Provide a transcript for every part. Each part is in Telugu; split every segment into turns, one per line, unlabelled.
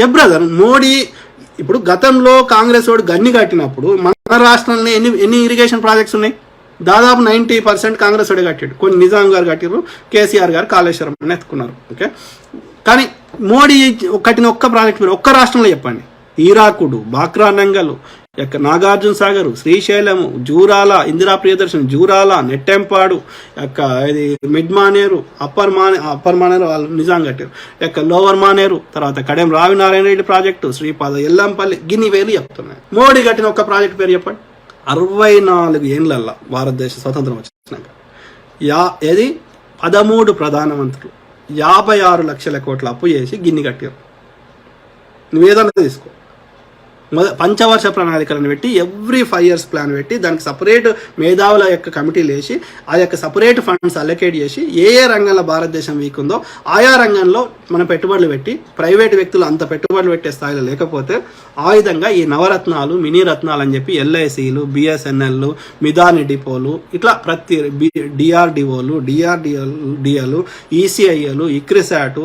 చెప్ బ్రదర్ మోడీ ఇప్పుడు గతంలో కాంగ్రెస్ వాడు గన్ని కట్టినప్పుడు మన రాష్ట్రంలో ఎన్ని ఎన్ని ఇరిగేషన్ ప్రాజెక్ట్స్ ఉన్నాయి? దాదాపు నైంటీ పర్సెంట్ కాంగ్రెస్ వాడే కట్టాడు. కొన్ని నిజాం గారు కట్టారు కేసీఆర్ గారు కాళేశ్వరం అని ఎత్తుకున్నారు. ఓకే కానీ మోడీ కట్టిన ఒక్క ప్రాజెక్ట్ మీరు ఒక్క రాష్ట్రంలో చెప్పండి. హీరాకుడు బాక్రా నంగలు యొక్క నాగార్జున సాగర్ శ్రీశైలము జూరాల ఇందిరా ప్రియదర్శన్ జూరాల నెట్టెంపాడు యొక్క ఇది mid Maneru upper Mane upper Maneru వాళ్ళు నిజాం కట్టారు యొక్క లోవర్ మానేరు తర్వాత కడెం రావినారాయణ రెడ్డి ప్రాజెక్టు శ్రీపాద ఎల్లంపల్లి గిన్ని వేలు చెప్తున్నాయి. మోడీ కట్టిన ఒక ప్రాజెక్ట్ పేరు చెప్పండి. అరవై నాలుగు ఏండ్లల్లా భారతదేశ స్వతంత్రం వచ్చినాక. యా ఏది? పదమూడు ప్రధానమంత్రులు. యాభై ఆరు లక్షల కోట్ల అప్పు చేసి గిన్ని కట్టారు నువ్వేదన్నా తీసుకో. పంచవర్ష ప్రణాళికలను పెట్టి ఎవ్రీ ఫైవ్ ఇయర్స్ ప్లాన్ పెట్టి దానికి సపరేట్ మేధావుల యొక్క కమిటీలు వేసి ఆ యొక్క సపరేట్ ఫండ్స్ అలొకేట్ చేసి ఏ ఏ రంగంలో భారతదేశం వీక్ ఉందో ఆయా రంగంలో మనం పెట్టుబడులు పెట్టి ప్రైవేట్ వ్యక్తులు అంత పెట్టుబడులు పెట్టే స్థాయిలో లేకపోతే ఆ విధంగా ఈ నవరత్నాలు మినీ రత్నాలు అని చెప్పి ఎల్ఐసీలు బిఎస్ఎన్ఎల్ మిదాని డిపోలు ఇట్లా ప్రతి డిఆర్డిఓలు డిఆర్డిఎల్ డిఎలు ఈసీఐఎలు ICRISAT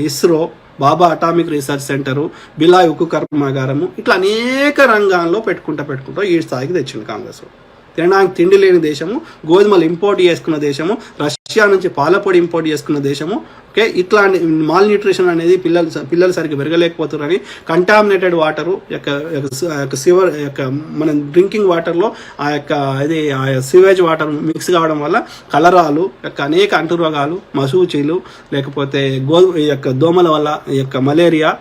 ISRO Bhabha atomic research centre Bhilai ఉక్కు కర్మాగారము ఇట్లా అనేక రంగాల్లో పెట్టుకుంటా పెట్టుకుంటా ఈ స్థాయికి తెచ్చింది కాంగ్రెస్. తినడానికి తిండి లేని దేశము గోధుమలు ఇంపోర్ట్ చేసుకున్న దేశము రష్యా నుంచి పాలపొడి ఇంపోర్ట్ చేసుకున్న దేశము. ఓకే? ఇట్లాంటి మాల్ న్యూట్రిషన్ అనేది పిల్లలు పిల్లలు సరిగ్గా పెరగలేకపోతున్నారని కంటామినేటెడ్ వాటరు యొక్క యొక్క సివర్ యొక్క మన డ్రింకింగ్ వాటర్లో ఆ యొక్క ఇది ఆ సివేజ్ వాటర్ మిక్స్ కావడం వల్ల కలరాలు యొక్క అనేక అంటురోగాలు మసూచీలు లేకపోతే గో ఈ యొక్క దోమల వల్ల ఈ యొక్క మలేరియా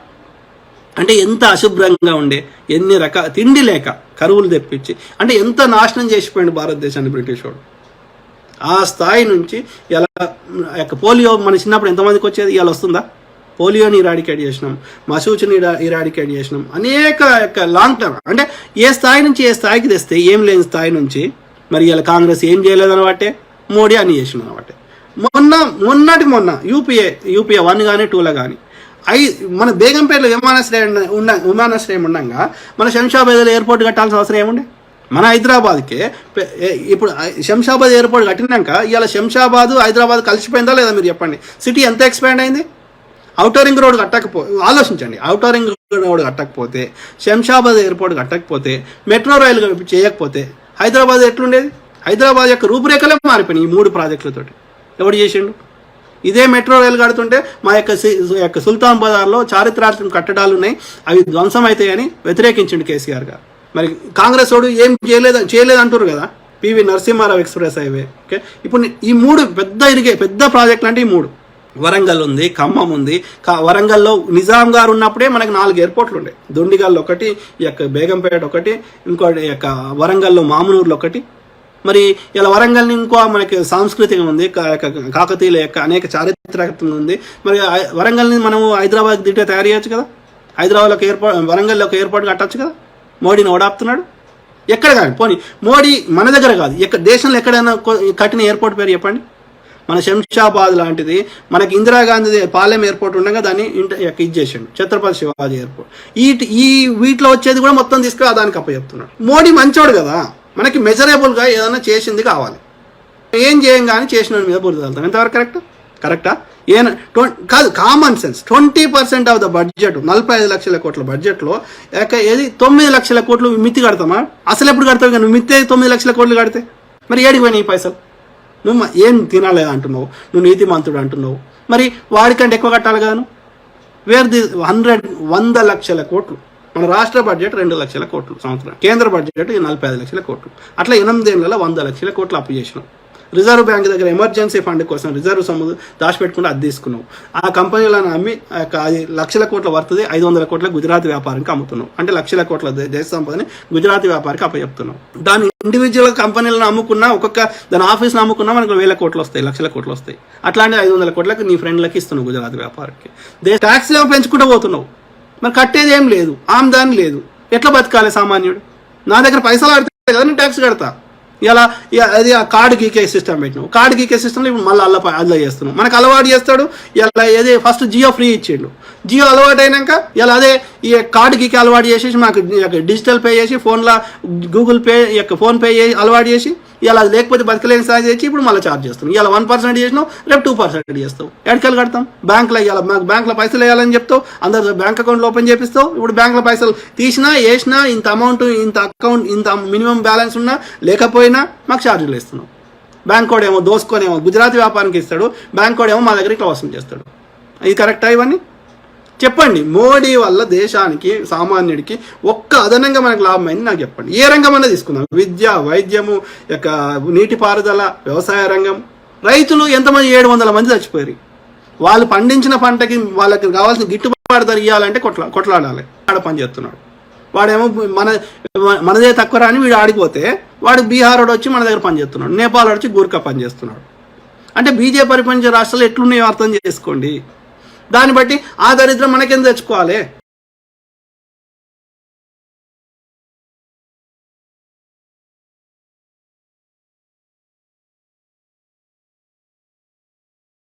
అంటే ఎంత అశుభ్రంగా ఉండే ఎన్ని రకాల తిండి లేక కరువులు తెప్పించి అంటే ఎంత నాశనం చేసిపోయింది భారతదేశాన్ని బ్రిటిష్ వాడు ఆ స్థాయి నుంచి ఇలా యొక్క పోలియో మన చిన్నప్పుడు ఎంతమందికి వచ్చేది? ఇలా వస్తుందా? పోలియోని ఇరాడికేట్ చేసినాం మసూచిని ఇరాడికేట్ చేసినాం. అనేక యొక్క లాంగ్ టర్మ్ అంటే ఏ స్థాయి నుంచి ఏ స్థాయికి తెస్తే ఏం లేని స్థాయి నుంచి మరి ఇలా కాంగ్రెస్ ఏం చేయలేదనబట్టే మోడీ అని చేసిన అనబట్టే మొన్న మొన్నటి మొన్న యూపీఏ యూపీఏ వన్ కానీ టూలో కానీ ఐ మన బేగంపేటలో విమానాశ్రయం ఉండ విమానాశ్రయం ఉండగా మన శంషాబాద్లో ఎయిర్పోర్ట్ కట్టాల్సిన అవసరం ఏముండే? మన హైదరాబాద్కే ఇప్పుడు శంషాబాద్ ఎయిర్పోర్ట్ కట్టినాక ఇవాళ శంషాబాద్ హైదరాబాద్ కలిసిపోయిందా లేదా మీరు చెప్పండి? సిటీ ఎంత ఎక్స్పాండ్ అయింది? అవుటర్ రింగ్ రోడ్ కట్టకపో ఆలోచించండి. అవుటర్ రింగ్ రోడ్ కట్టకపోతే శంషాబాద్ ఎయిర్పోర్ట్ కట్టకపోతే మెట్రో రైలు చేయకపోతే హైదరాబాద్ ఎట్లుండేది? హైదరాబాద్ యొక్క రూపురేఖలే మారిపోయినాయి ఈ మూడు ప్రాజెక్టులతోటి ఎవడు చేసిండు? ఇదే మెట్రో రైలు కడుతుంటే మా యొక్క యొక్క సుల్తాన్ బజార్లో చారిత్రాత్మక కట్టడాలు ఉన్నాయి. అవి ధ్వంసం అవుతాయని వ్యతిరేకించిండు కేసీఆర్ గారు. మరి కాంగ్రెస్ వాడు ఏం చేయలేదు చేయలేదు అంటారు కదా PV Narasimha Rao express highway okay? ఇప్పుడు ఈ మూడు పెద్ద ఇరిగే పెద్ద ప్రాజెక్టులు అంటే ఈ మూడు. వరంగల్ ఉంది ఖమ్మం ఉంది కా- వరంగల్లో నిజాం గారు ఉన్నప్పుడే మనకి నాలుగు ఎయిర్పోర్ట్లు ఉండే. దొండిగల్ ఒకటి ఈ యొక్క బేగంపేట ఒకటి ఇంకోటి యొక్క వరంగల్లో మామునూరులో ఒకటి. మరి ఇలా వరంగల్ ఇంకో మనకి సాంస్కృతిక ఉంది కా- కాకతీయుల యొక్క అనేక చారిత్రకత్వం ఉంది. మరి వరంగల్ని మనము హైదరాబాద్ దిట్టే తయారు చేయొచ్చు కదా? హైదరాబాద్లో ఒక ఎయిర్పోర్ట్ వరంగల్లో ఒక ఎయిర్పోర్ట్ కట్టొచ్చు కదా? మోడీని ఓడాపుతున్నాడు? ఎక్కడ కాదు. పోనీ మోడీ మన దగ్గర కాదు. ఎక్కడ దేశంలో ఎక్కడైనా కఠిన కట్టిన ఎయిర్పోర్ట్ పేరు చెప్పండి. మన శంషాబాద్ లాంటిది మనకి ఇందిరాగాంధీ పాలెం ఎయిర్పోర్ట్ ఉండగా దాన్ని ఇంటర్ యొక్క ఇది చేసిండు. ఛత్రపతి శివాజీ ఎయిర్పోర్ట్. ఈ ఈ వీటిలో వచ్చేది కూడా మొత్తం తీసుకురా దానికి అప్ప చెప్తున్నాడు. మోడీ మంచోడు కదా. మనకి మెజరబుల్గా ఏదైనా చేసింది కావాలి. ఏం చేయం కానీ చేసిన మీద బురద వెళ్తాం ఎంతవరకు కరెక్ట్? కరెక్టా? ఏ కాదు common sense twenty percent of the budget నలభై ఐదు లక్షల కోట్ల బడ్జెట్లో ఏక ఏది? తొమ్మిది లక్షల కోట్లు మిత్తి కడతామా? అసలు ఎప్పుడు కడతావు కానీ నువ్వు మిత్తే తొమ్మిది లక్షల కోట్లు కడితే? మరి ఏడికి పోయినాయి ఈ పైసలు? నువ్వు ఏం తినాలి అంటున్నావు నువ్వు నీతిమంతుడు అంటున్నావు. మరి వాడికంటే ఎక్కువ కట్టాలి కాను వేర్ ది హండ్రెడ్ వంద లక్షల కోట్లు. మన రాష్ట్ర బడ్జెట్ రెండు లక్షల కోట్లు సంవత్సరం కేంద్ర బడ్జెట్ నలభై ఐదు లక్షల కోట్లు. అట్లా ఎనిమిదేళ్ళలో వంద లక్షల కోట్లు అప్పు చేసినాం. రిజర్వ్ బ్యాంక్ దగ్గర ఎమర్జెన్సీ ఫండ్ కోసం రిజర్వ్ సొమ్ము దాచిపెట్టుకుంటే అది తీసుకున్నావు. ఆ కంపెనీలను అమ్మి అది లక్షల కోట్ల వర్తది ఐదు వందల కోట్ల గుజరాత్ వ్యాపారానికి అమ్ముతున్నావు. అంటే లక్షల కోట్ల దేశ సంపదని గుజరాత్ వ్యాపారికి అప్పచెప్తున్నావు. దాని ఇండివిజువల్ కంపెనీలను అమ్ముకున్నా ఒక్కొక్క దాని ఆఫీస్ని అమ్ముకున్నా మనకు వేల కోట్లు వస్తాయి లక్షల కోట్లు వస్తాయి. అట్లాంటి ఐదు వందల కోట్లకు నీ ఫ్రెండ్లకి ఇస్తున్నావు గుజరాత్ వ్యాపారికి దేశ ట్యాక్స్ ఏమో పెంచుకుంటూ పోతున్నావు. మరి కట్టేది ఏం లేదు ఆమ్దాని లేదు. ఎట్లా బతకాలి సామాన్యుడు? నా దగ్గర పైసలు కడితే కదా నేను ట్యాక్స్ కడతా. ఇలా అది ఆ కార్డు గీకే సిస్టమ్ పెట్టినాం. కార్డు గీకే సిస్టమ్లో ఇప్పుడు మళ్ళీ అల్ల అల్లా చేస్తున్నాం. మనకు అలవాటు చేస్తాడు ఇలా ఏది ఫస్ట్ జియో ఫ్రీ ఇచ్చిండు. జియో అలవాటు అయినాక ఇలా అదే ఈ కార్డు గీకే అలవాటు చేసేసి మాకు డిజిటల్ పే చేసి ఫోన్లో గూగుల్ పే యొక్క ఫోన్పే అలవాటు చేసి ఇలా అది లేకపోతే బతకలేని స్థాయి చేసి ఇప్పుడు మళ్ళీ ఛార్జ్ చేస్తాం ఇలా వన్ పర్సెంట్ చేసినావు రేపు టూ పర్సెంట్ చేస్తాం ఎక్కడికి కడతాం? బ్యాంకులో వేయాలి మాకు బ్యాంకులో పైసలు వేయాలని చెప్తావు అందరు బ్యాంక్ అకౌంట్ ఓపెన్ చేపిస్తావు. ఇప్పుడు బ్యాంకులో పైసలు తీసినా వేసినా ఇంత అమౌంట్ ఇంత అకౌంట్ ఇంత మినిమం బ్యాలెన్స్ ఉన్నా లేకపోయినా మాకు ఛార్జీలు ఇస్తున్నాం బ్యాంక్ కోడ్ ఏమో గుజరాతీ వ్యాపారానికి ఇస్తాడు బ్యాంక్ కూడా ఏమో మా దగ్గర ఇట్లా వసూలు చేస్తాడు. ఇది కరెక్టా ఇవన్నీ? చెప్పండి మోడీ వల్ల దేశానికి సామాన్యుడికి ఒక్క అదనంగా మనకు లాభం అయింది నాకు చెప్పండి. ఏ రంగమన్నా తీసుకుందాం. విద్య వైద్యము యొక్క నీటిపారుదల వ్యవసాయ రంగం. రైతులు ఎంతమంది? ఏడు వందల మంది చచ్చిపోయారు. వాళ్ళు పండించిన పంటకి వాళ్ళకి కావాల్సిన గిట్టుబాటు ధర ఇవ్వాలంటే కొట్లా కొట్లాడాలి. ఆడ పని చేస్తున్నాడు. వాడేమో మన మనదే తక్కువ రాని వీడు ఆడిపోతే వాడు బీహార్ వచ్చి మన దగ్గర పని చేస్తున్నాడు. నేపాల్ వచ్చి గూర్ఖా పని చేస్తున్నాడు. అంటే బీజేపీ పరిపాలించే రాష్ట్రాలు ఎట్లున్నాయో అర్థం చేసుకోండి. దాన్ని బట్టి ఆ దరిద్రం మనకేం తెచ్చుకోవాలి?